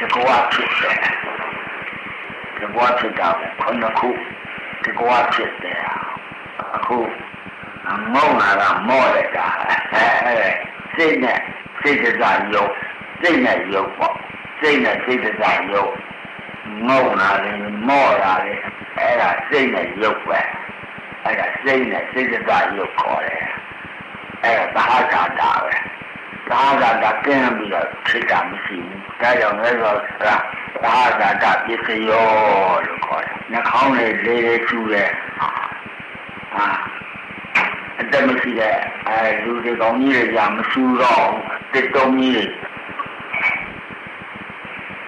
တကွာဖြစ်တယ်တကွာဖြစ်တာခုနှစ်ခုတကွာဖြစ်တယ်အခုငုံလာတာမော့လိုက်တာအဲအဲစိတ်နဲ့စိတ်တစားယုတ်စိတ်နဲ့ယုတ်ပေါ့စိတ်နဲ့စိတ်တစားယုတ်ငုံလာတယ်မော့လာတယ်အဲ့ဒါစိတ်နဲ့ယုတ်ပဲအဲ့ဒါစိတ်နဲ့စိတ်တစားယုတ်ခေါ်တယ်အဲ့ဒါသဟဇာတာပဲ သဟဇာတာကျင်းပြီးတော့ဖြစ်တာမရှိဘူးဒါကြောင့်လည်းဆိုတော့သဟဇာတာပစ္စယောလို့ခေါ်တယ်နှာခေါင်းလေးလေးလေးကျူတယ်အာအတမရှိတဲ့အဲလူတွေကောင်းကြီးတွေကြာမဆူတော့တစ်တုံးကြီးတွေ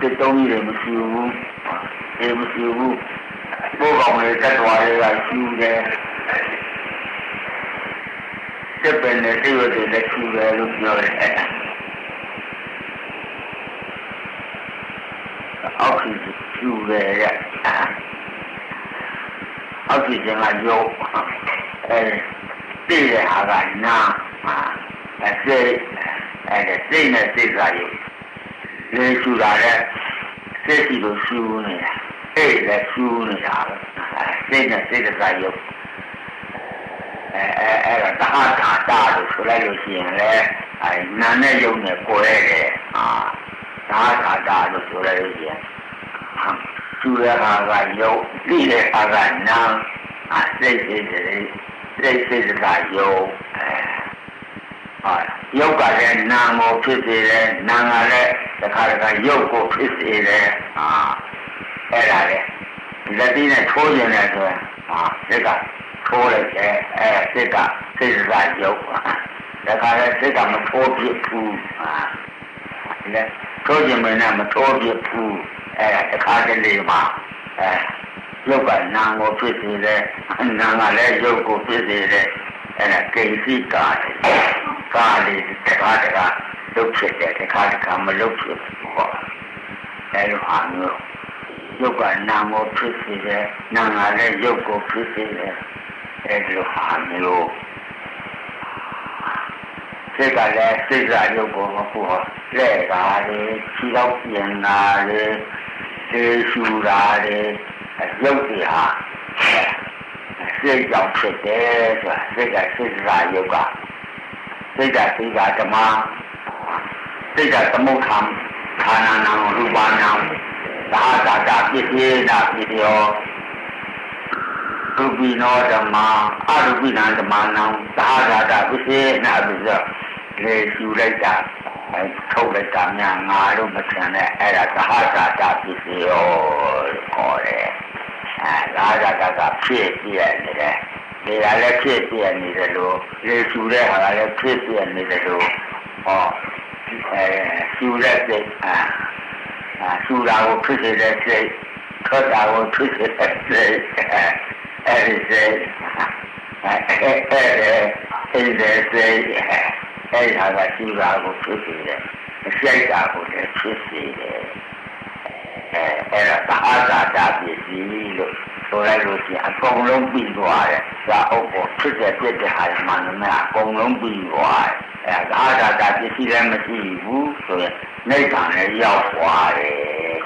တစ်တုံးကြီးတွေမဆူဘူးအေးမဆူဘူးပိုးကောင်လေးတက်သွားတွေကဆူတယ် တက်ပင်နဲ့တိရွတ်တွေလည်းဆူတယ်လို့ပြောတယ်အောက်ကြီးဆူတယ်ရဲ့အောက်ကြီးကရုပ်အဲသိတဲ့ဟာကနာအစိတ်အဲစိတ်နဲ့စိတ်စားရုပ်လေရှူတာတဲ့စိတ်စီလို့ရှူနေတာအဲ့လည်းရှူနေတာပဲစိတ်နဲ့စိတ်စားရုပ် အဲအဲအဲ့ဒါတဟတာတာလို့ဆိုလိုက်လို့ရှိရင်လည်းအဲနာနဲ့ယုံနဲ့ကိုယ်ရဲ့အာတဟတာတာလို့ဆိုလိုက်လို့ရှိရင်ရှူတဲ့ဟာကယုံသိတဲ့ဟာကနာအစိတ်စိတ်တွေစိတ်စိတ်ကယုံအဲဟာယုတ်ကလည်းနာကိုဖြစ်စေတယ်နာကလည်းတစ်ခါတစ်ခါယုတ်ကိုဖြစ်စေတယ်ဟာအဲ့ဒါလေလက်သေးနဲ့ထိုးရင်လည်းဆိုရင်ဟာစိတ်က ထိုးလိုက်တယ်အဲစိတ်ကစိတ်ကယုတ်တခါလည်းစိတ်ကမထိုးပြဘူးဟာလေထိုးရင်မနဲ့မထိုးပြဘူးအဲတခါတလေမှာအဲရုပ်ကနာကိုဖြစ်စေတယ်နာကလည်းရုပ်ကိုဖြစ်စေတယ်အဲ့ဒါကိသိကာကာလေးတခါတခါလုတ်ဖြစ်တယ်တခါတခါမလုတ်ဖြစ်ဘူးဟောအဲ့လိုဟာမျိုးရုပ်ကနာကိုဖြစ်စေတယ်နာကလည်းရုပ်ကိုဖြစ်စေတယ် အဲ့လိုဟာမျိုးစိတ်ကလည်းစိတ်ကရုပ်ကိုမဟုတ်ဟောလဲတာလေခြေတော့ပြင်တာလေသေရှူတာလေရုပ်တွေဟာစိတ်ကြောင့်ဖြစ်တယ်ဆိုတာစိတ်ကစိတ်စာယုတ်ကစိတ်ကစိတ်ကဓမ္မစိတ်ကသမုဋ္ဌာန်ခန္ဓာနာရူပနာသာသာတာပစ္စည်းနာပစ္စ ယောရူပိနောဓမ္မအရူပိနာဓမ္မနာသာသာတာပစ္စည်းနာပစ္စယောလေရှူလိုက်တာထုတ်လိုက်တာများငါတို့မဆန်တဲ့အဲ့ဒါသဟဇာတာပစ္စည်းရောခေါ်တယ်အဲသာဇာတာကဖြစ်ပြနေတယ်နေရာလည်းဖြစ်ပြနေတယ်လို့လေရှူတဲ့ဟာလည်းဖြစ်ပြနေတယ်လို့ဟောအဲရှူတဲ့စိတ်အာရှူတာကိုဖြစ်စေတဲ့စိတ်ထွက်တာကိုဖြစ်စေတဲ့စိတ် အဲဒီစိတ်အဲအဲအဲဒီစိတ်အဲဒီဟာကရှူတာကိုဖြစ်စေတယ်အရှိုက်တာကိုလည်းဖြစ်စေတယ်အဲအဲ့ဒါသာသာတာပစ္စည်းလို့ဆိုလိုက်လို့ရှိရင်အကုန်လုံးပြီးသွားတယ်သာအုပ်ကိုဖြစ်တဲ့ပြည့်တဲ့ဟာမှန်တယ်အကုန်လုံးပြီးသွားတယ်အဲသာသာတာပစ္စည်းလည်းမရှိဘူးဆိုရင်နိဗ္ဗာန်လည်းရောက်သွားတယ်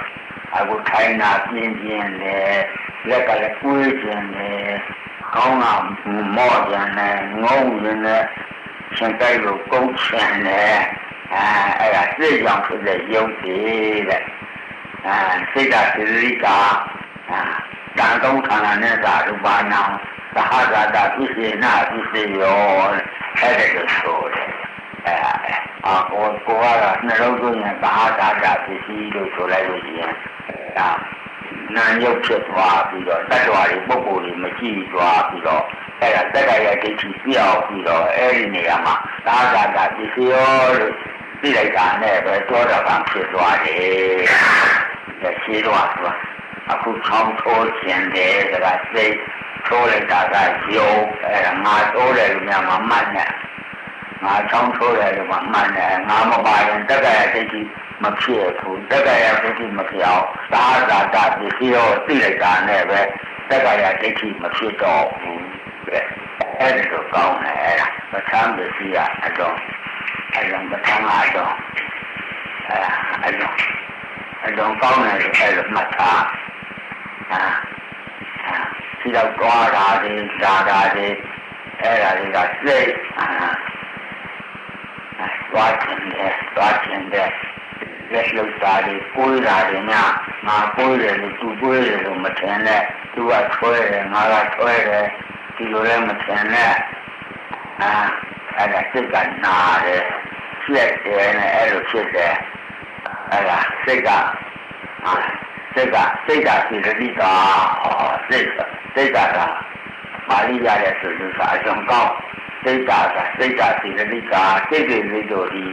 အခုထိုင်တာပြင်းပြင်းနဲ့ လက်ကလည်းကွေးခြင်းနဲ့ကောင်းတာမော့ခြင်းနဲ့ငုံခြင်းနဲ့ရှင်တိုက်လို့ကုန်းခြင်းနဲ့အဲအဲ့ဒါစိတ်ကြောင့်ဖြစ်တဲ့ယုံကြည်တဲ့အဲစိတ်ကသတိကအာတန်တုံးခန္ဓာနဲ့သာရူပနာသဟဇာတာပြည့်စေနာပြည့်စေရောအဲ့ဒါလို့ဆိုတယ်အဲအာကိုကိုကတော့နှလုံးသွင်းရင်သဟဇာတာပြည့်စည်လို့ဆိုလိုက်လို့ရှိရင်ဒါ နာယုတ်ဖြစ်သွားပြီးတော့တတ္တဝါတွေပုဂ္ဂိုလ်တွေမကြည့်သွားပြီးတော့အဲ့ဒါတက္ကရာဒိဋ္ဌိပြောက်ပြီးတော့အဲ့ဒီနေရာမှာသာသာတာပစ္စည်းရောလို့သိလိုက်တာနဲ့ပဲတောတာကဖြစ်သွားတယ်။ဒါရှိတော့ဆိုအခုချောင်းထိုးခြင်းတယ်ဒါကစိတ်ထိုးလိုက်တာကယုံအဲ့ဒါငါထိုးတယ်လို့များမမှတ်နဲ့ငါချောင်းထိုးတယ်လို့မှမှတ်နဲ့ငါမပါရင်တက္ကရာဒိဋ္ဌိ မဖြစ်ဘူးတက္ကရာဒိဋ္ဌိမဖြစ်အောင်သာသာတာပစ္စည်းရောသိလိုက်တာနဲ့ပဲတက္ကရာဒိဋ္ဌိမဖြစ်တော့ဘူးတဲ့အဲ့ဒါတော့ကောင်းတယ်အဲ့ဒါပဋ္ဌာန်းပစ္စည်းကအတော့အဲ့ဒါပဋ္ဌာန်းအတော့အဲ့အတော့အလုံးကောင်းတယ်လို့အဲ့လိုမှတ်ထားအာဒီတော့ကြွားတာတွေဓာတာတွေအဲ့ဒါတွေကစိတ်အာသွားခြင်းတယ်သွားခြင်းတယ် လက်လှုပ်တာတွေကိုယ်တာတွေများငါကိုယ်တယ်လို့သူကိုယ်တယ်လို့မထင်နဲ့သူကထွဲတယ်ငါကထွဲတယ်ဒီလိုလည်းမထင်နဲ့အာအဲ့ဒါစိတ်ကနာတယ်ဖြစ်တယ်နဲ့အဲ့လိုဖြစ်တယ်အဲ့ဒါစိတ်ကအာစိတ်ကစိတ်ကစိတ္တိကစိတ်စိတ်ကပါဠိရတဲ့ဆိုလို့ဆိုအကြောင်းကောင်းစိတ်ကစိတ်ကစိတ္တိကစိတ်တွေလေးတို့ဒီ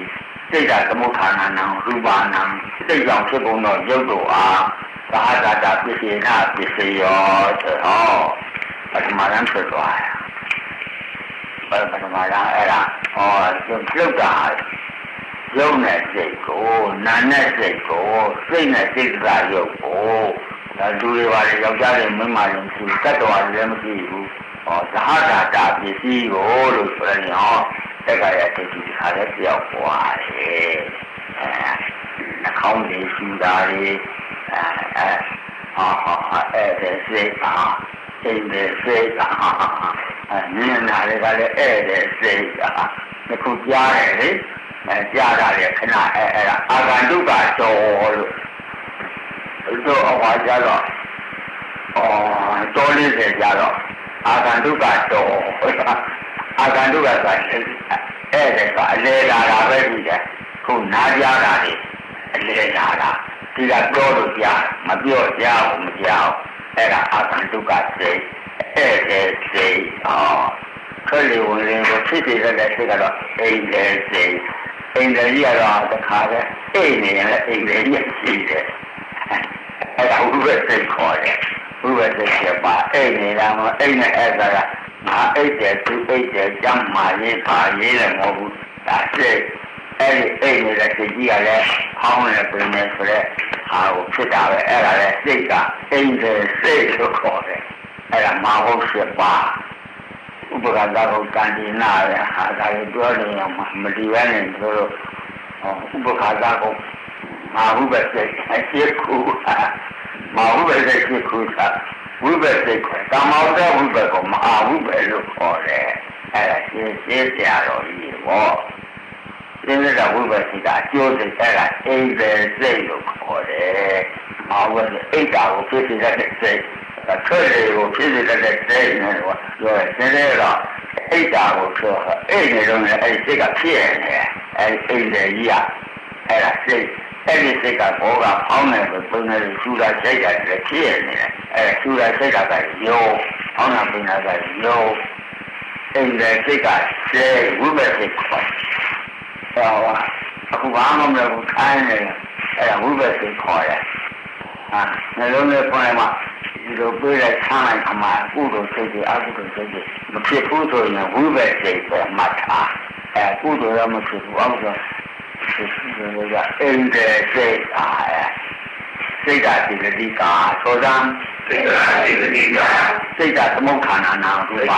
စိတ်ကသမုဋ္ဌာနာနံရူပနာစိတ်ကြောင့်ဖြစ်ကုန်သောရုပ်တို့အားသာသာတာပစ္စေနာပစ္စယောဆိုတော့ပထမရန်ဖြစ်သွားတယ်ပထမရန်အဲ့ဒါဟောပြုတ်တာရုပ်နဲ့စိတ်ကိုနာနဲ့စိတ်ကိုစိတ်နဲ့စိတ်ကရုပ်ကိုဒါလူတွေပါလေယောက်ျားတွေမိန်းမတွေသူတတ်တော်လည်းမရှိဘူးဟောသဟတာတာပစ္စည်းကိုလို့ဆိုရင်ဟော တက္ကရာတိတိခါလည်းပြောက်သွားတယ်အဲနှာခေါင်းတွေရှူတာတွေအဲအဲဟောဟောအဲ့ဒါစိတ်ဟာစိတ်နဲ့စိတ်ဟာအဲနင်းနာတွေကလည်းအဲ့ဒါစိတ်ဟာခုကြားတယ်လေအဲကြားတာလေခဏအဲအဲ့ဒါအာဂန္တုကတော်လို့တို့အဟောကြတော့အော်တော်လေးတွေကြတော့အာဂန္တုကတော် အာဂန္တုကဆိုအဲ့ဒါကအလေလာတာပဲဒီကခုနားကြတာလေအလေလာတာဒီကပြောလို့ကြားမပြောကြားဘူးမကြားဘူးအဲ့ဒါအာဂန္တုကစိတ်အဲ့ဒါစိတ်အော်ခလေးဝင်ရင်ကိုဖြစ်စေတဲ့စိတ်ကတော့အိမ်လေစိတ်အိမ်လေကြီးကတော့တခါပဲအိမ်နေရင်လည်းအိမ်လေကြီးရှိတယ်အဲ့ဒါဥပ္ပစိတ်ခေါ်တယ်ဥပ္ပစိတ်ချက်ပါအိမ်နေတာမအိမ်နဲ့အဲ့ဒါက ငါအိတ်တယ်သူအိတ်တယ်ကြမ်းမာရေးပါရေးလည်းမဟုတ်ဘူးဒါစိတ်အဲ့ဒီအိတ်နေတဲ့စိတ်ကြီးကလည်းဖောင်းနေပြင်နေဆိုတဲ့ဟာကိုဖြစ်တာပဲအဲ့ဒါလည်းစိတ်ကအိမ်တယ်စိတ်လို့ခေါ်တယ်အဲ့ဒါမဟုတ်ဖြစ်ပါဥပက္ခသာကိုကံဒီနာရဟာဒါကိုပြောနေအောင်မလီဝဲနေတို့ဥပက္ခသာကိုမဟုတ်ပဲစိတ်အရှိခုမဟုတ်ပဲစိတ်ရှိခုသာ ဝိပ္ပစိတ်ခေါ်ကာမောတ္တဝိပ္ပကိုမဟာဝိပ္ပလို့ခေါ်တယ်အဲ့ဒါရှင်းရှင်းပြတော်ကြီးပေါ့ရှင်းတဲ့ဝိပ္ပစိတ်ကအကျိုးစိတ်အဲ့ဒါအိမ်ပဲစိတ်လို့ခေါ်တယ်မဟုတ်ဘူးအိတ်တာကိုဖြစ်စေတဲ့စိတ်ထွက်လေကိုဖြစ်စေတဲ့စိတ်နဲ့တော့ပြောတယ်ရှင်းတဲ့တော့အိတ်တာကိုပြောအိတ်နေတော့လည်းအဲ့ဒီစိတ်ကဖြစ်နေတယ်အဲ့ဒီအိမ်လေကြီးကအဲ့ဒါစိတ် အဲ့ဒီစိတ်ကဘောကဖောင်းနေလို့ပုံနေရှူတာစိတ်ကလည်းဖြစ်နေတယ်အဲရှူတာစိတ်ကကယောဖောင်းတာပုံနာကယောအိမ်တဲ့စိတ်ကစေဝိဘစိတ်ခေါ်ဟောအခုဘာမှမလုပ်ဘူးခိုင်းနေတယ်အဲဝိဘစိတ်ခေါ်တယ်ဟာနှလုံးထဲပွင့်မှာဒီလိုပြေးလိုက်ဆန်းလိုက်ခမှာကုသိုလ်စိတ်တွေအကုသိုလ်စိတ်တွေမဖြစ်ဘူးဆိုရင်ဝိဘစိတ်ပဲမှတ်ထားအဲကုသိုလ်ရမဖြစ်ဘူးအကုသိုလ် ဒီကအိမ်တဲ့စိတ်အားစိတ်ဓာတ်ဒီတိကာသောတံစိတ်ဓာတ်ဒီတိကာစိတ်ဓာတ်သမုဋ္ဌာနာနာရူပါ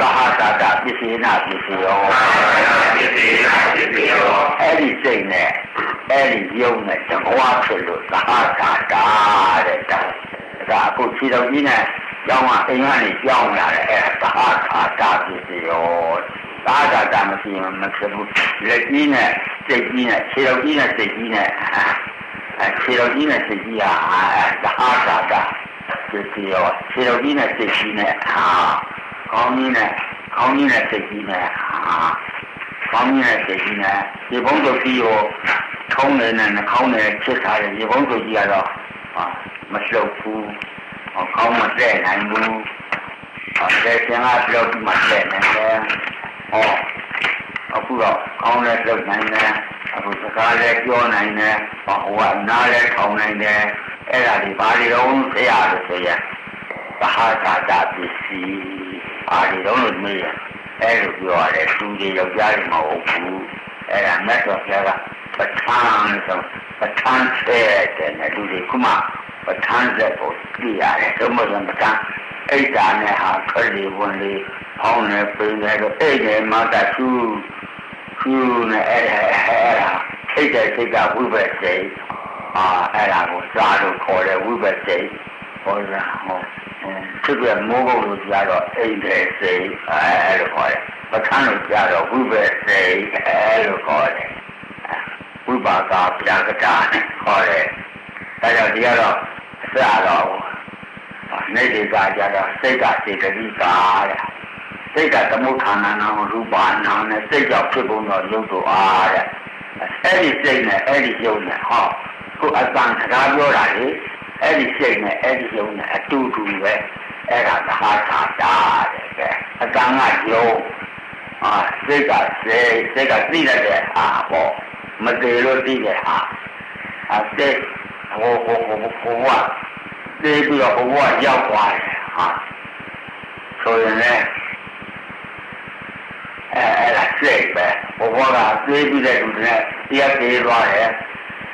သာဟာတာတာပစ္စေနာပစ္စယောပစ္စေနာပစ္စယောအဲ့ဒီစိတ်နဲ့အဲ့ဒီယုံနဲ့တဘဝဖြစ်လို့သာဟာတာတာတဲ့ဒါဒါအခုခြေတော်ကြီးနဲ့ကျောင်းကအိမ်ကနေကြောင်းလာတယ်အဲ့ဒါသာဟာတာပစ္စယော သာသာတာမရှိရင်မဖြစ်ဘူးလက်ကြီးနဲ့စိတ်ကြီးနဲ့ခြေတော်ကြီးနဲ့စိတ်ကြီးနဲ့အဲခြေတော်ကြီးနဲ့စိတ်ကြီးဟာသာသာတာဒီရောခြေတော်ကြီးနဲ့စိတ်ကြီးနဲ့ဟာကောင်းကြီးနဲ့ကောင်းကြီးနဲ့စိတ်ကြီးနဲ့ဟာကောင်းကြီးနဲ့စိတ်ကြီးနဲ့ဒီဘုံတို့ကြီးရောထုံးနေနဲ့နှာခေါင်းနဲ့ချစ်ထားတဲ့ဒီဘုံတို့ကြီးကတော့မလှုပ်ဘူးကောင်းမတဲ့နိုင်ဘူးအဲ့ဒါကပြောပြီးမှတဲ့နိုင်တယ် ဟောအခုတော့ကောင်းတဲ့လုပ်နိုင်တယ်အခုစကားလည်းပြောနိုင်တယ်ဟောကနားလည်းထောင်နိုင်တယ်အဲ့ဒါဒီဘာတွေတော့ဆရာလို့ဆိုရင်ဘာသာတာပစ္စည်းဘာတွေတော့လို့မေးရအဲ့လိုပြောရတယ်သူတွေယောက်ျားတွေမဟုတ်ဘူးအဲ့ဒါမတ်တော်ဘုရားကပဋ္ဌာန်းဆိုပဋ္ဌာန်းဆဲတဲ့လူတွေခုမှပဋ္ဌာန်းဆက်ကိုသိရတယ်သို့မဟုတ်ပဋ္ဌာန်း အိတ်တာနဲ့ဟာခလေးဝင်လေးဖောင်းနေပင်နေတော့အဲ့ဒီမှာတဆူဆူနဲ့အဲ့ဒါအဲ့ဒါစိတ်တဲ့စိတ်ကဝိပဿိအာအဲ့ဒါကိုစာလို့ခေါ်တယ်ဝိပဿိဟောလားဟောသူကမိုးဘုတ်လို့ကြားတော့အိမ်တဲ့စိတ်အဲလိုခေါ်တယ်ပဋ္ဌာန်းလို့ကြားတော့ဝိပဿိအဲလိုခေါ်တယ်ဝိပါကပြာကတာခေါ်တယ်ဒါကြောင့်ဒီကတော့အစတော့ နေဒီကကြတော့စိတ်ကစေတသိကာတဲ့စိတ်ကသမုဋ္ဌာဏနာရူပနာနဲ့စိတ်ကြောင့်ဖြစ်ပုံတော့ရုပ်တို့အားတဲ့အဲ့ဒီစိတ်နဲ့အဲ့ဒီရုပ်နဲ့ဟောခုအတန်စကားပြောတာလေအဲ့ဒီစိတ်နဲ့အဲ့ဒီရုပ်နဲ့အတူတူပဲအဲ့ဒါသဟာတာတာတဲ့ကအတန်ကရုပ်အာစိတ်ကစိတ်စိတ်ကသိတတ်တဲ့အာပေါ့မသေးလို့သိတဲ့ဟာအစိတ်ဟိုဟိုဟိုဟိုက သိပြီးတော့ဘဝရောက်သွားတယ်ဟာဆိုရင်လည်းအဲအဲ့ဒါစိတ်ပဲဘဝကသိပြီးတဲ့လူတွေတရားသေးသွားတယ်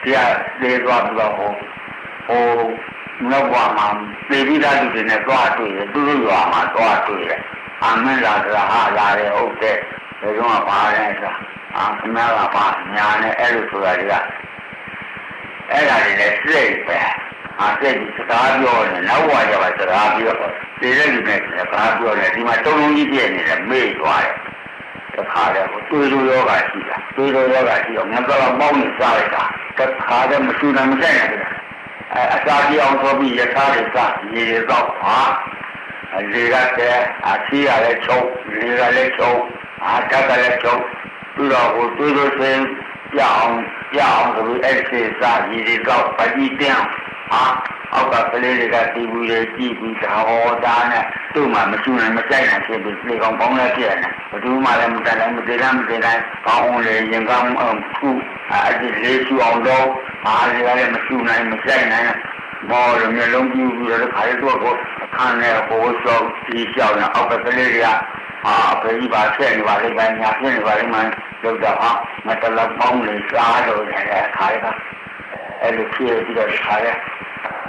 တရားသေးသွားပြီးတော့ဟိုဟိုနောက်ဘဝမှာသိပြီးသားလူတွေနဲ့သွားတွေ့တယ်သူတို့ရွာမှာသွားတွေ့တယ်အမင်းလာကြဟာလာတယ်ဟုတ်တယ်ဘယ်တော့မှပါလဲဆိုတာအာခမကပါညာနဲ့အဲ့လိုဆိုတာတွေကအဲ့ဒါတွေလည်းစိတ်ပဲ အာစိတ်စကားပြောတယ်နောက်ဘဝကျမှစကားပြောတယ်သိတဲ့လူနဲ့စကားပြောတယ်ဒီမှာတုံးလုံးကြီးပြည့်နေတယ်မေ့သွားတယ်တခါတည်းကိုတွေးလို့ယောဂရှိတာတွေးလို့ယောဂရှိတော့ငါတော့ပေါင်းနေစားလိုက်တာတခါတည်းမဆူနိုင်မဆိုင်ဘူးအဲအစာပြေအောင်ဆိုပြီးရထားတွေစရေတွေတော့ဟာလေကတည်းအချီရလည်းချုပ်လေကလည်းချုပ်အာတက်ကလည်းချုပ်ပြီးတော့ဟိုတွေးလို့စင်းပြအောင်ပြအောင်ဆိုပြီးအဲ့ဒီစားရေတွေတော့ပတိတင်း ဟာအောက်ကကလေးတွေကတီးဘူးတွေကြည့်ပြီးဒါဟောတာနဲ့သူ့မှာမချူနိုင်မကြိုက်နိုင်ဖြစ်ပြီးလေကောင်ပေါင်းလည်းဖြစ်နေဘယ်သူမှလည်းမတတ်နိုင်မတည်နိုင်မတည်နိုင်ကောင်းလေရင်ကောင်းခုအဲ့ဒီလေးချူအောင်တော့အားလည်းလည်းမချူနိုင်မကြိုက်နိုင်မော်ရမျိုးလုံးပြူပြီးတော့ခါရတော့ကိုအခန်းနဲ့ဟိုဆောက်ဒီကြောက်နေအောက်ကကလေးတွေကအာအဖေကြီးပါဆက်နေပါလိမ့်မယ်ညာဖြစ်နေပါလိမ့်မယ်လောက်တော့ဟာမတလပေါင်းလေစားလို့လည်းခါရကအဲ့လိုဖြစ်ပြီးတော့ခါရ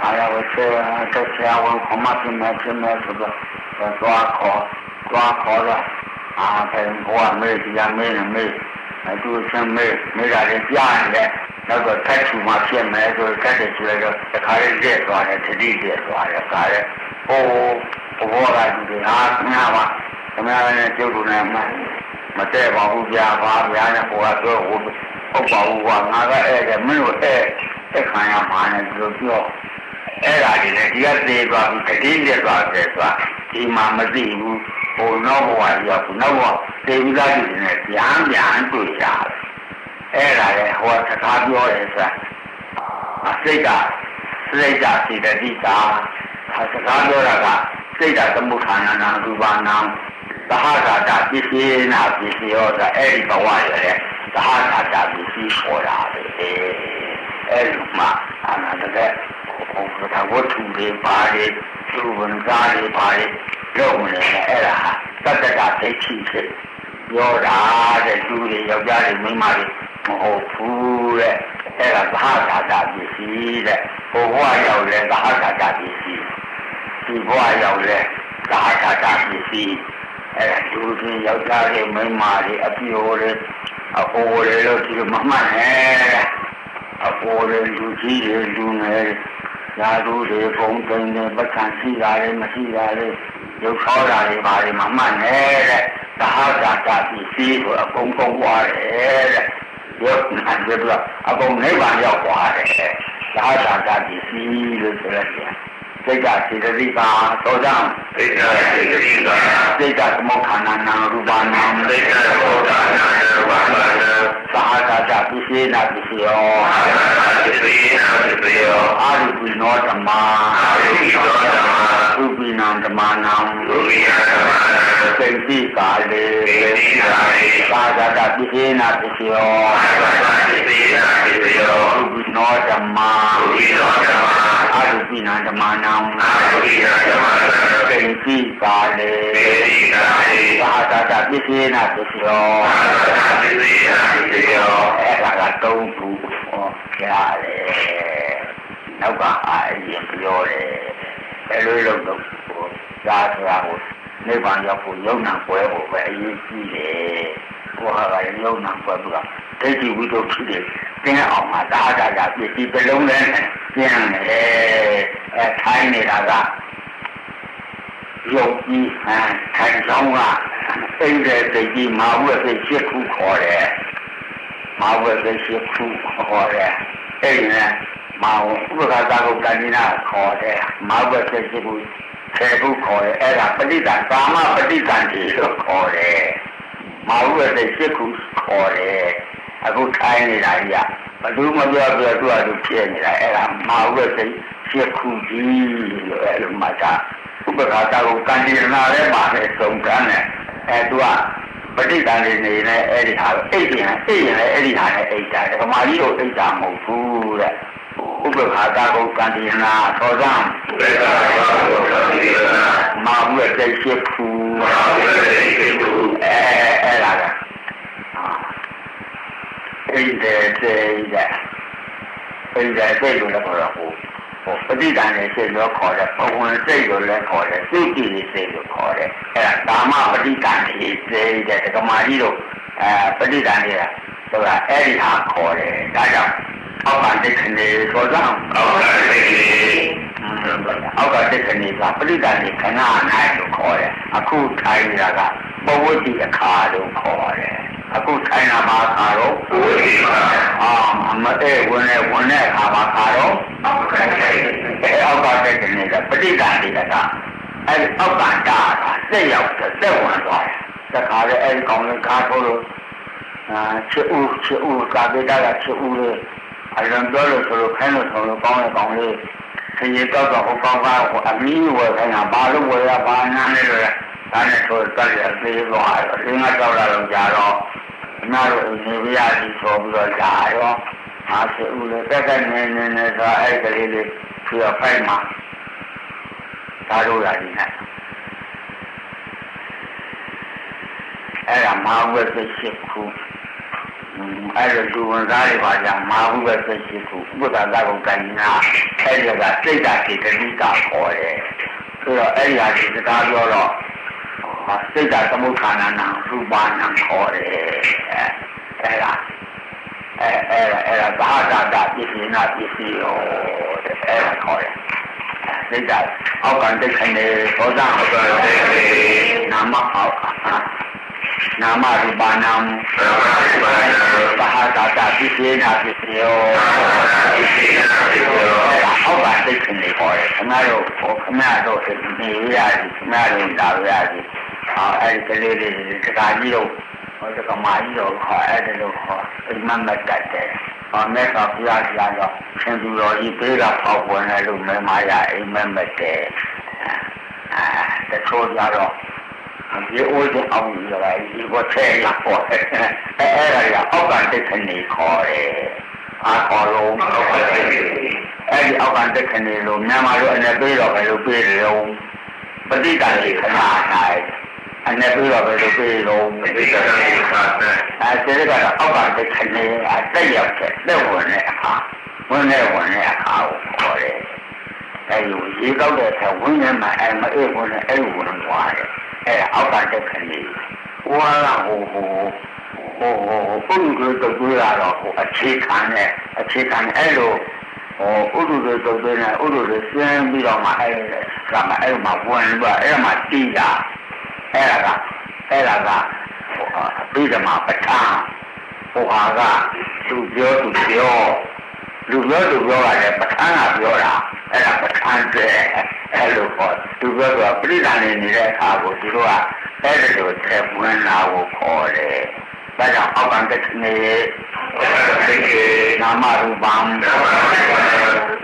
အားရဝချေတော့ဆရာဝန်ခမပြမယ်ပြမယ်ဆိုတော့သွားခေါ်သွားခေါ်တော့အာဖေဘဝမေးတရားမေးနေမေးအတူဆမ်းမေးမေးတာလည်းကြားနေတယ်နောက်တော့ထက်ချူမှဖြစ်မယ်ဆိုထက်တယ်ဆိုတော့တခါလေးကျက်သွားတယ်တတိကျက်သွားတယ်ခါရဲဟိုဘဝကဒီကဟာခဏပါခဏလည်းကျုပ်တို့နဲ့မှမတည့်ပါဘူးဗျာပါဗျာနဲ့ဟိုကပြောဟိုဟုတ်ပါဘူးကွာငါကအဲ့ဒါမင်းတို့အဲ့အဲ့ခံရမှာနဲ့ပြောပြော အဲ့ဒါတွေလည်းဒီကသေးသွားပြီတတိကျက်သွားတယ်ဆိုတာဒီမှာမသိဘူးဟိုနောက်ဘဝရောက်ဘူးနောက်ဘဝသေပြီးသားလူတွေနဲ့ပြန်ပြန်တွေ့ရတယ်အဲ့ဒါလေဟိုကစကားပြောတယ်ဆိုတာအစိတ်ကစိတ်ကစိတ္တိတာစကားပြောတာကစိတ်ကသမုဋ္ဌာဏနာရူပနာသဟဂါတပစ္စည်းနာပစ္စည်းရောဆိုအဲ့ဒီဘဝရယ်သဟဂါတပစ္စည်းပေါ်တာပဲအဲ့ဒီမှာ အနာတကယ်ဟိုကဝတ္ထုတွေပါတယ်သူဝန်သားတွေပါတယ်လုံးနေအဲ့ဒါသတ္တကဒိဋ္ဌိဖြစ်ပြောတာတဲ့သူတွေယောက်ျားတွေမိန်းမတွေမဟုတ်ဘူးတဲ့အဲ့ဒါသဟဂါတပစ္စည်းတဲ့ဘဝရောက်လဲသဟဂါတပစ္စည်းဒီဘဝရောက်လဲသဟဂါတပစ္စည်းအဲ့ဒါသူတွေယောက်ျားတွေမိန်းမတွေအပြိုတွေအဖိုးတွေလို့ဒီလိုမမှတ်နဲ့ အဖိုးတွေလူကြီးတွေလူငယ်တွေရာထူးတွေပုံသိမ်းတွေပက္ခန့်ရှိတာတွေမရှိတာတွေရုပ်ခေါ်တာတွေဘာတွေမမှတ်နဲ့တဲ့သဟဂါတပစ္စည်းကိုအကုန်ကုန်သွားတယ်တဲ့ရုပ်နာပြတော့အကုန်နိဗ္ဗာန်ရောက်သွားတယ်သဟဂါတပစ္စည်းလို့ဆိုရတယ် စိတ်ကစေတသိက်ပါသောကြောင့်သိက္ခာစိတ်တိကစိတ်ကသမုဋ္ဌာဏနာရူပနာသိက္ခာဘောဓနာဝါမနာသဟဂါတပစ္စည်းနာပစ္စည်းယောအာသတိနာသတိယောအာရုပိနောဓမ္မာအာရုပိသောဓမ္မာရူပိနံဓမ္မနံလူရိယဓမ္မာစိတ်တိကာလေသေတိသာရိသာဂတပစ္စေနာပစ္စယောအာသတိနာသတိယောရူပိနောဓမ္မာလူရိယောဓမ္မာ အာရုပိနံဓမ္မနံအာရုပိယဓမ္မာစိတ်တိကာလေသေတိသာရိသာဂတပစ္စေနာပစ္စယောအာသတိနာသတိယောအဲ့ဒါကတုံးခုဟောကြားတယ်နောက်ကအာရင်ပြောတယ်ဘယ်လိုလုပ်တော့ဟောကြားဆိုတာကိုနိဗ္ဗာန်ရောက်ဖို့ယုံနာပွဲဖို့ပဲအရေးကြီးတယ် ကိုဟာကလည်းယုံနာပွက်ပြီးတော့ဒိဋ္ဌိဝိသုဒ္ဓိတွေတင်းအောင်မှာသာသာသာပြည့်ဒီပလုံးလဲကျင်းတယ်အဲထိုင်းနေတာကယုတ်ကြီးဟန်ထိုင်ဆောင်ကအိမ်တဲ့စိတ်ကြီးမာဝက်စိတ်ရှစ်ခုခေါ်တယ်မာဝက်စိတ်ရှစ်ခုခေါ်တယ်အဲ့ဒီနဲ့မာဝဥပက္ခသာကုတဏိနာခေါ်တယ်မာဝက်စိတ်ရှစ်ခုဆယ်ခုခေါ်တယ်အဲ့ဒါပဋိသကာမပဋိသန္တိလို့ခေါ်တယ် မာဝက်စိတ်ရှစ်ခုခေါ်တယ်အခုထိုင်းနေတာကြီးကဘယ်သူမပြောပြောသူ့အတူဖြစ်နေတာအဲ့ဒါမာဝက်စိတ်ရှစ်ခုကြီးလို့အဲ့လိုမှတ်တာဥပက္ခသာကုတဏိနာလည်းပါတယ်စုံကန်းတယ်အဲသူကပဋိသန္ဓေနေနဲ့အဲ့ဒီဟာအိတ်ပြန်အိတ်ရင်လည်းအဲ့ဒီဟာနဲ့အိတ်တာဓမ္မကြီးတို့အိတ်တာမဟုတ်ဘူးတဲ့ဥပ္ပခါတာကုကံတိနာသောဇံသေတာဘာလို့လဲဒီလားမာဘူးရဲ့တိတ်ရှိဖူဘာလို့လဲဒီလို အဲအဲ့ဒါကအိတ်တဲ့တဲ့တဲ့အိတ်တဲ့တဲ့လို့လည်းခေါ်တော့ဟိုဟိုပဋိသန္ဓေစိတ်လို့ခေါ်တယ်ပဝန်းစိတ်လို့လည်းခေါ်တယ်သုတိစိတ်လို့ခေါ်တယ်အဲ့ဒါကာမပဋိသန္ဓေစိတ်တဲ့ဓမ္မကြီးတို့အဲပဋိသန္ဓေကဆိုတာအဲ့ဒီဟာခေါ်တယ်ဒါကြောင့်အောက်ကဒိဋ္ဌိနေသောကြောင့်အောက်ကလေးအောက်ကတက်ကနေကပရိသတ်နေခဏနိုင်လို့ခေါ်တယ်အခုထိုင်နေတာက ပဝတိအခါလို့ခေါ်တယ်အခုထိုင်တာမှာအခါတော့ဘုရားအာမအဲဝင်နေဝင်နေအခါမှာအခါတော့အောက်ကလေးအဲအောက်ကတက်ကနေကပရိသတ်နေတာကအဲအောက်ကတာကတက်ရောက်တက်ဝင်သွားတယ်တခါလေအဲဒီကောင်လေးကားထိုးလို့အာချစ်ဦးချစ်ဦးကာဗေဒကချစ်ဦးလေးအရင်ပြောလို့ဆိုလို့ခိုင်းလို့ဆိုလို့ကောင်းတဲ့ကောင်လေးခရီးတော့တော့ဟိုကောင်ကအမီးဝယ်ခိုင်းတာဘာလို့ဝယ်ရဘာနာနဲ့လဲ ဒါနဲ့ဆိုတက်ရသေးသွားတော့ဒီငါတော့လာတော့ကြာတော့အနာတို့နေပြရစီဆိုပြီးတော့ကြာရောအားစေဦးလေတက်တက်နေနေနေဆိုအဲ့ကလေးလေးဖြေဖိုက်မှာဒါတို့လာနေတယ်အဲ့ဒါမဟာဝက်ရှိခုအဲ့လိုလူဝင်သားတွေပါကြမာဟုပဲသိရှိခုဥပဒတာကိုကင်နာအဲ့ဒီကစိတ်ဓာတ်တွေတတိကခေါ်တယ်ဆိုတော့အဲ့ဒီဟာဒီစကားပြောတော့ စိတ်ဓာတ်သမုဋ္ဌာနာနာရူပနာခေါ်တယ်အဲ့အဲ့ဒါအဲ့အဲ့အဲ့ဒါဘာသာတာပစ္စည်းနာပစ္စည်းရောတဲ့အဲ့ဒါခေါ်တယ်စိတ်ဓာတ်အောက်ကန်တိတ်ခနေသောဇာအောက်ကလေးနာမအောက်နာမရူပနာဘာမှမပါဘူးဘာသာတာပစ္စည်းနာပစ္စည်းရောဒီနာဒီလိုအဲ့ဒါအောက်ကသိခင်နေပေါ်တယ်ခင်ဗျားတို့ဟိုခင်ဗျားတို့နေရစီခင်ဗျားတို့လာရစီ အာအဲ့ဒီကလေးလေးတခါကြီးတို့ဟိုတကမာကြီးတို့ခေါ်အဲ့ဒါလို့ခေါ်အိမ်မက်မတ်တက်တယ်ဟောမဲ့ကပြားပြားတော့ရှင်သူတော်ကြီးပေးတာပေါက်ဝင်တယ်လို့မဲမရအိမ်မက်မတ်တယ်အာတချို့ကြတော့ဒီအိုးတဲ့အောင်ကြီးလာဒီဘောထဲရပေါ်အဲ့အဲ့ဒါကအောက်ကသိခင်နေခေါ်တယ်အားခေါ်လို့အောက်ကလေးအဲ့ဒီအောက်ကတက်ခနေလို့မြန်မာတို့အနေပေးတော့ဘယ်လိုပေးရုံပဋိတန်လေးခဏနိုင် အနေပေးတော့ဘယ်လိုပေးရုံဒီကနေ့ခါတဲ့အဲဒီကတော့အောက်ကတက်ခနေအတက်ရောက်တဲ့လက်ဝင်တဲ့အခါဝင်တဲ့ဝင်တဲ့အခါကိုခေါ်တယ်အဲဒီရေကောက်တဲ့အခါဝင်နေမှာအဲမအေးဝင်တဲ့အဲ့ဒီဝင်သွားတယ်အဲအောက်ကတက်ခနေဝါလာဟိုဟိုဟိုဟိုပုံကိုတော့တွေ့ရတော့ဟိုအခြေခံနဲ့အခြေခံအဲ့လိုဟိုဥဒုတွေတုတ်သွင်းတယ်ဥဒုတွေဆင်းပြီးတော့မှအဲ့ဒါမှအဲ့မှာဝင်ပြီးအဲ့မှာတီးတာ အဲ့ဒါကအဲ့ဒါကဟိုအပိဓမ္မာပဋ္ဌာန်းဟိုဟာကသူပြောသူပြောလူပြောသူပြောတာလည်းပဋ္ဌာန်းကပြောတာအဲ့ဒါပဋ္ဌာန်းတဲ့အဲ့လိုပေါ့သူပြောတော့ပြိဋ္ဌာန်နေနေတဲ့အခါကိုသူတို့ကအဲ့ဒါလိုချက်ဝင်လာကိုခေါ်တယ်ဒါကြောင့်အောက်ကံတက်နေဒီကေနာမရူပံနာမရူပံ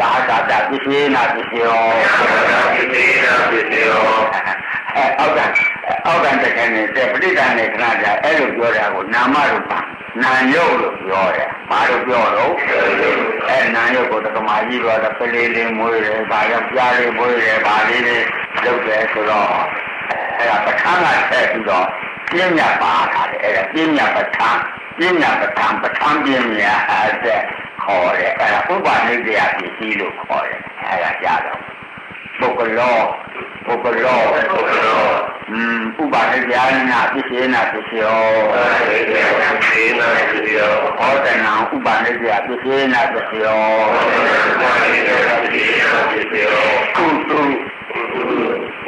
သာသာတာပစ္စေနာပစ္စယောဒီဒီနာဒီလိုအဲအောက်က အောက်ကတခဲနေတဲ့ပဋိသန္ဓေခဏကြအဲ့လိုပြောတာကိုနာမရူပံနာယုတ်လို့ပြောတယ်ဘာလို့ပြောတော့အဲနာယုတ်ကိုတက္ကမကြီးတော့ပလေးလေးမွေးတယ်ဘာရောက်ပြားလေးမွေးတယ်ဘာလေးလေးလုပ်တယ်ဆိုတော့အဲ့ဒါပဋ္ဌာန်းကဆက်ပြီးတော့ပြင်းညပါတာလေအဲ့ဒါပြင်းညပဋ္ဌာန်းပြင်းညပဋ္ဌာန်းပဋ္ဌာန်းပြင်းညအဲ့ဒါခေါ်တယ်အဲ့ဒါဥပနိဒေယပစ္စည်းလို့ခေါ်တယ်အဲ့ဒါကြားတော့ပုဂ္ဂလောပုဂ္ဂလောဘုရားอืม ဥပါဒဉာဏပစ္စေနပစ္စယောသေသေနာသေယောဟောတနံဥပါဒဉာပစ္စေနပစ္စယောသေနာသေယောသေယောကုတု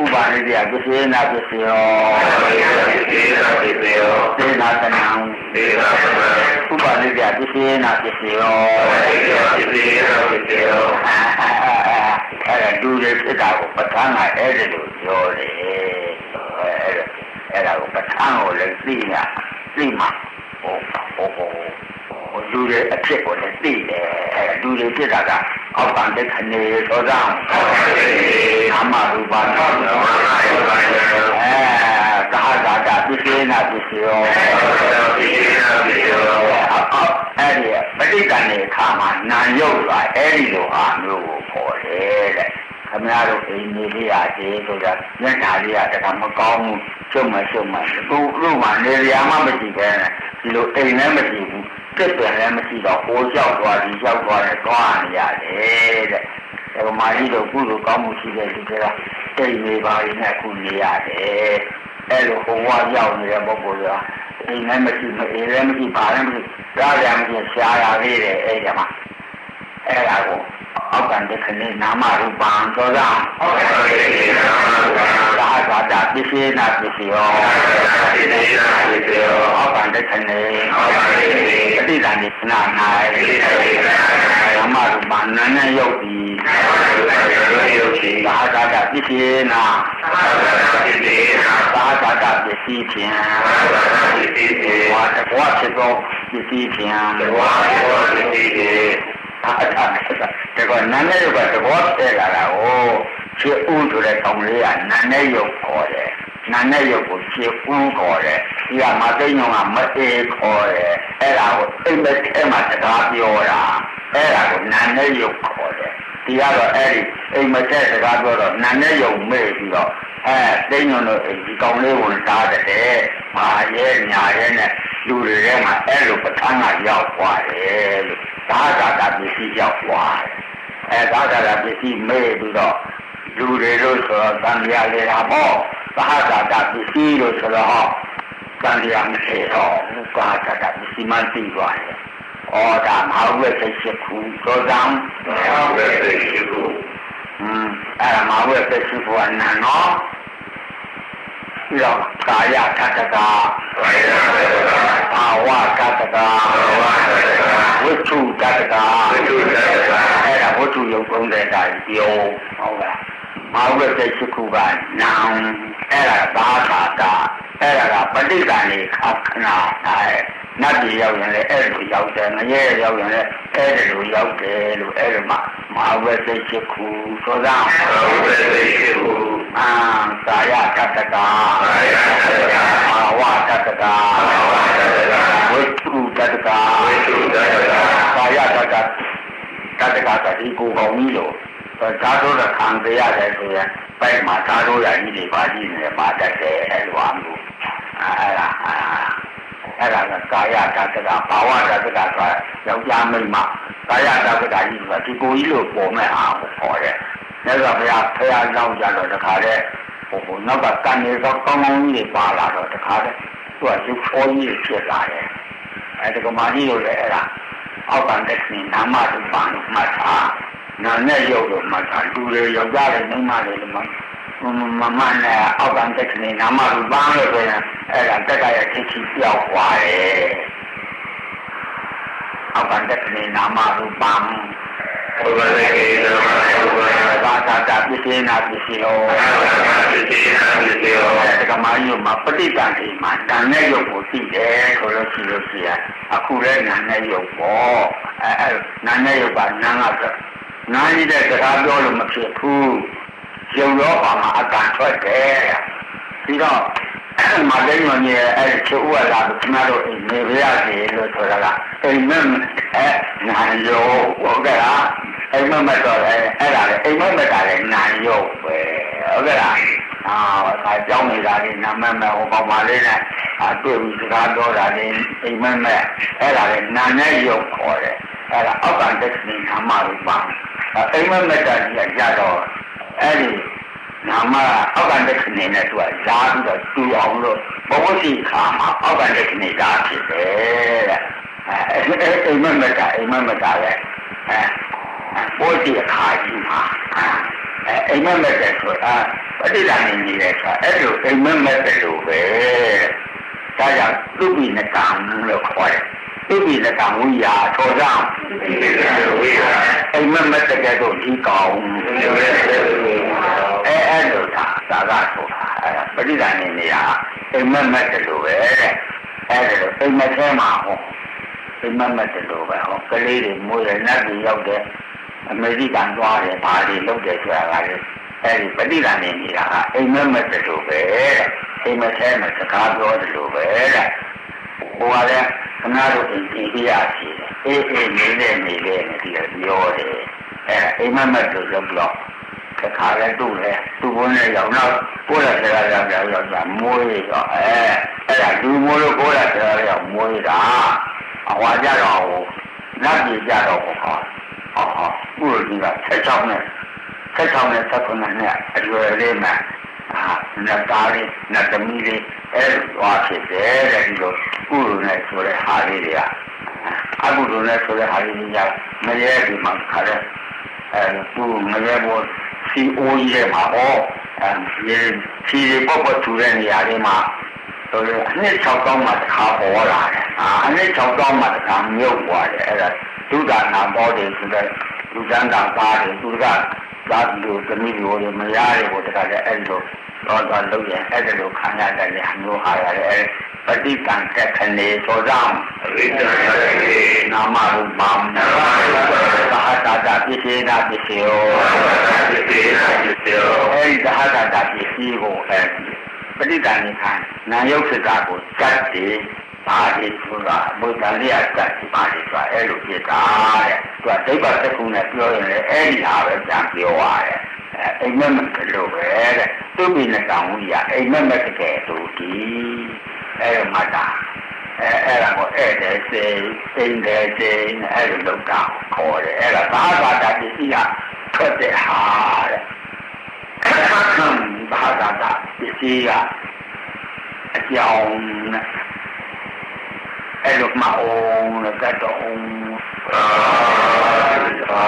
ဥပါဒဉာပစ္စေနပစ္စယောသေနာသေယောသေနာတနံသေနာသမဥပါဒဉာပစ္စေနပစ္စယောသေယောသေနာသေယောအဲ့ဒါဒူတွေဖြစ်တာကိုပဋ္ဌာန်းကအဲ့ဒါလို့ပြောတယ်အဲ့ဒါ အဲ့ဒါကိုပဋ္ဌာန်းကိုလည်းသိရသိမှာဟောဟောဟောဟိုလူတွေအဖြစ်ကိုလည်းသိတယ်အဲ့ဒါလူတွေဖြစ်တာကအောက်ကံတဲ့ခနေသောတာနာမရူပနာအဲသာဂာတပစ္စေနာပစ္စယောအဲ့ဒီပဋိက္ခဏေခါမှာနာယုတ်ပါအဲ့ဒီလိုဟာမျိုးကိုခေါ်တယ်တဲ့ ခမရတို့အိမ်ကြီးလေးရသေးဆိုတာမျက်နှာလေးကတကမကောင်းဘူးကျုံမကျုံမသူတို့မှနေရာမှမရှိပဲဒီလိုအိမ်လည်းမရှိဘူးပြစ်ပင်လည်းမရှိတော့ဟိုလျှောက်သွားဒီလျှောက်သွားတယ်တွားနေရတယ်တဲ့ဒါကမာကြီးတို့ကုသိုလ်ကောင်းမှုရှိတဲ့လူတွေကအိမ်နေပါရင်လည်းခုနေရတယ်အဲ့လိုဟိုဝါရောက်နေတဲ့ပုဂ္ဂိုလ်ကအိမ်လည်းမရှိမအိမ်လည်းမရှိဘာလည်းမရှိကြားရမရှိရှားရသေးတယ်အဲ့ဒီမှာအဲ့ဒါကို အောက်ကံတဲ့ခဏနာမရူပံသောတာသာသာတာပစ္စေနာပစ္စယောအောက်ကံတဲ့ခဏပဋိသန္ဓေနာ၌နာမရူပံနာနဲ့ယုတ်သည်သာသာတာပစ္စေနာသာသာတာပစ္စည်းဖြင့်ဝါတဘဝဖြစ်သောပစ္စည်းဖြင့် အဲ့ဒါတကောနာနဲ့ယုတ်ကသဘောတည့်လာတာကိုခြေဦးဆိုတဲ့ကောင်လေးကနာနဲ့ယုတ်ခေါ်တယ်နာနဲ့ယုတ်ကိုခြေဦးခေါ်တယ်ဒီကမသိညောကမအေးခေါ်တယ်အဲ့ဒါကိုအိမ်မက်ထဲမှာစကားပြောတာအဲ့ဒါကိုနာနဲ့ယုတ်ခေါ်တယ် ဒီကတော့အဲ့ဒီအိမ်မက်ထဲစကားပြောတော့နာနဲ့ယုတ်မေ့ပြီးတော့အဲသိညောတို့ဒီကောင်လေးကိုတားတယ်မာရဲညာရဲနဲ့လူတွေထဲမှာအဲ့လိုပဋ္ဌာန်းကရောက်သွားတယ်လို့သာသာတာပစ္စည်းရောက်သွားတယ်အဲသာသာတာပစ္စည်းမေ့ပြီးတော့လူတွေလို့ဆိုတော့သံဃာလေတာပေါ့သာသာတာပစ္စည်းလို့ဆိုတော့သံဃာမရှိတော့သာသာတာပစ္စည်းမှသိသွားတယ် ဩဒါမဟုတ်ရဲ့စိတ်ရှိခုသောတံอืมအဲ့ဒါမဟုတ်ရဲ့စိတ်ရှိခုအနန္နောပြီးတော့ကာယတတ္တကဘာဝတတ္တကဝိထုတတ္တကအဲ့ဒါဝိထုယုတ်သုံးတဲ့တိုင်းပြောဟုတ်လားမဟုတ်တဲ့စိတ်ခုကနာအဲ့ဒါဘာသာတာအဲ့ဒါကပဋိက္ခဏေခခဏအဲ့ နတ်ပြည်ရောက်ရင်လည်းအဲ့လိုရောက်တယ်ငရဲရောက်ရင်လည်းအဲ့လိုရောက်တယ်လို့အဲ့ဒီမှာမဟုတ်တဲ့စိတ်ခုသောတာအာကာယတတ္တကဘာဝတတ္တကဝိထုတတ္တကကာယတတ္တတတ္တကတတိကိုကောင်းကြီးလို့ဓာတ်တို့ခံကြရတယ်ဆိုရင်ပိုက်မှာဓာတ်တို့ရကြီးတွေပါကြီးနေပါတတ်တယ်အဲ့လိုအမျိုးအဲ့ဒါ အဲ့ဒါကကာယတတ္တကဘာဝတတ္တကဆိုတာယောက်ျားမိန်းမကာယတတ္တကကြီးဆိုတာဒီကိုကြီးလို့ပေါ်မဲ့အားကိုခေါ်တယ်မြတ်စွာဘုရားဖះလောက်ကြတော့တခါတည်းဟိုဟိုနောက်ကကံနေတော့ကောင်းကောင်းကြီးတွေပါလာတော့တခါတည်းသူကရုပ်ဖောကြီးဖြစ်လာတယ်အဲဒီကမာကြီးတို့လည်းအဲ့ဒါအောက်ကံတက်နေနာမရူပံမှတ်တာနာနဲ့ရုပ်လို့မှတ်တာလူတွေယောက်ျားတွေမိန်းမတွေလည်းမ မမနဲ့အောက်ကံတက်နေနာမရူပံလို့ဆိုရင်အဲ့ဒါတက်ကရချစ်ချီပြောက်သွားတယ်အောက်ကံတက်နေနာမရူပံဘာသာတာပစ္စေနာပစ္စယောတက္ကမယုမှာပဋိတန်ဒီမှာတန်တဲ့ယုတ်ကိုသိတယ်ဆိုလို့ရှိလို့ရှိရအခုလဲနာနဲ့ယုတ်ပေါ့အဲအဲနာနဲ့ယုတ်ကနာကနာကြီးတဲ့စကားပြောလို့မဖြစ်ဘူး ယုံတော့ပါမှာအကန့်ထွက်တယ်ပြီးတော့မကိန်းမကြီးအဲ့ဒီချိုးဝလာခင်ဗျားတို့နေပြရစီလို့ဆိုတာကအိမ်မက်အဲနာယောဟုတ်ကဲ့လားအိမ်မက်မတော့အဲအဲ့ဒါလေအိမ်မက်မတာလေနာယောပဲဟုတ်ကဲ့လားအာဒါကြောင်းနေတာလေနာမက်မဲ့ဟိုကောင်မလေးနဲ့အတွေ့ပြီးစကားပြောတာလေအိမ်မက်မဲ့အဲ့ဒါလေနာနဲ့ယောခေါ်တယ်အဲ့ဒါအောက်ကတက်နေနာမရူပအိမ်မက်မတာကြီးကြတော့ အဲ့ဒီနာမအောက်ကလက်ခဏနဲ့သူကလာပြီးတော့တူအောင်လို့ဘဝစီခါမှာအောက်ကလက်ခဏလာဖြစ်တယ်တဲ့အဲအိမ်မက်မကအိမ်မက်မကလည်းအဲဘောစီအခါကြီးမှာအဲအိမ်မက်မကဆိုတာပဋိဒါနေနေတယ်ဆိုတာအဲ့လိုအိမ်မက်မကလို့ပဲဒါကြောင့်သူပိနကံလို့ခေါ်တယ်သူပိနကံဝိယာထောကြောင့်ဒီကံဝိဟာအိမ်မက်မကတဲ့ကိုဒီကောင်ဒီဝေသေဝိဟာ အဲအဲ့လိုသာသာကဆိုတာအဲဒါပဋိဒါနေနေရအိမ်မက်မက်တယ်လို့ပဲတဲ့အဲ့ဒါလိုအိမ်မက်ထဲမှာဟောအိမ်မက်မက်တယ်လို့ပဲဟောကလေးတွေမွေးရနတ်တွေရောက်တယ်အမေရိကန်သွားတယ်ဘာတွေလုပ်တယ်ဆိုတာကလေအဲ့ဒီပဋိဒါနေနေတာကအိမ်မက်မက်တယ်လို့ပဲတဲ့အိမ်မက်ထဲမှာစကားပြောတယ်လို့ပဲတဲ့ဟိုကလည်းခဏတို့အိမ်ကြည့်ရစီတယ်အေးအေးနေနေနေနေဒီကပြောတယ်အဲအိမ်မက်မက်လို့ပြောတော့ တခါလဲတူလဲသူ့ဘုန်းနဲ့ရောက်တော့ကိုယ်ရဆရာရောက်ရောက်ရောက်တာမွေးတော့အဲအဲ့ဒါလူမိုးလို့ကိုယ်ရဆရာရောက်မွေးတာအဟွာကြတော့ဟိုနတ်ပြည်ကြတော့ဟောဟောဟောပုရိသက16နဲ့16နဲ့19နဲ့အရွယ်လေးမှာအာနတ်သားလေးနတ်သမီးလေးအဲသွားဖြစ်တယ်တဲ့ဒီလိုပုရိနဲ့ဆိုတဲ့ဟာလေးတွေကအကုသိုလ်နဲ့ဆိုတဲ့ဟာလေးတွေကမရဲဒီမှာခါတဲ့အဲသူငရဲဘော စီအိုးကြီးရဲ့မှာဟောအဲဒီစီတွေပေါ့ပေါ့ထူတဲ့နေရာတွေမှာဆိုရင်အနှစ်6000မှာတစ်ခါပေါ်လာတယ်အာအနှစ်6000မှာတစ်ခါမြုပ်သွားတယ်အဲ့ဒါဒုဒါနာဘောတွေဆိုတဲ့လူတန်းတာသားတွေသူကသာလူသမီးတွေမရရကိုတခါလဲအဲ့လိုတော့တော့လုပ်ရင်အဲ့ဒါလိုခံရတဲ့နေရာမျိုးဟာရတယ်ပฏิကံကခဏေသောကြောင့်အဝိဇ္ဇာတိနာမရူပံသာတာတာပ စ္စေနာပစ္စယောသတိနာจิตယောအဲဒီသာတာတာပစ္စည်းကိုအဲပဋိသန္ဓေခံနာယုတ်စတာကိုစက်တည်ပါဠိဆိုတာဘုရားလေးအစက်ပါဠိဆိုတာအဲလိုဖြစ်တာတဲ့သူကဒိဗ္ဗစကုနဲ့ပြောရင်လည်းအဲဒီဟာပဲပြန်ပြောရတယ်အဲအိမ်မက်မကလို့ပဲတဲ့သူမိနဲ့တောင်းဝိရအိမ်မက်မကကဲတူဒီအဲမှာတာ အဲအဲ့ဒါကိုဧည့်တယ်စေစိမ့်တယ်စေအဲ့လိုလုပ်တာခေါ်တယ်အဲ့ဒါသာသာတာပစ္စည်းကထွက်တဲ့ဟာတဲ့ဘာသာတာပစ္စည်းကအကြောင်းနဲ့အဲ့လိုမအောင်လည်းကတော့အာသာ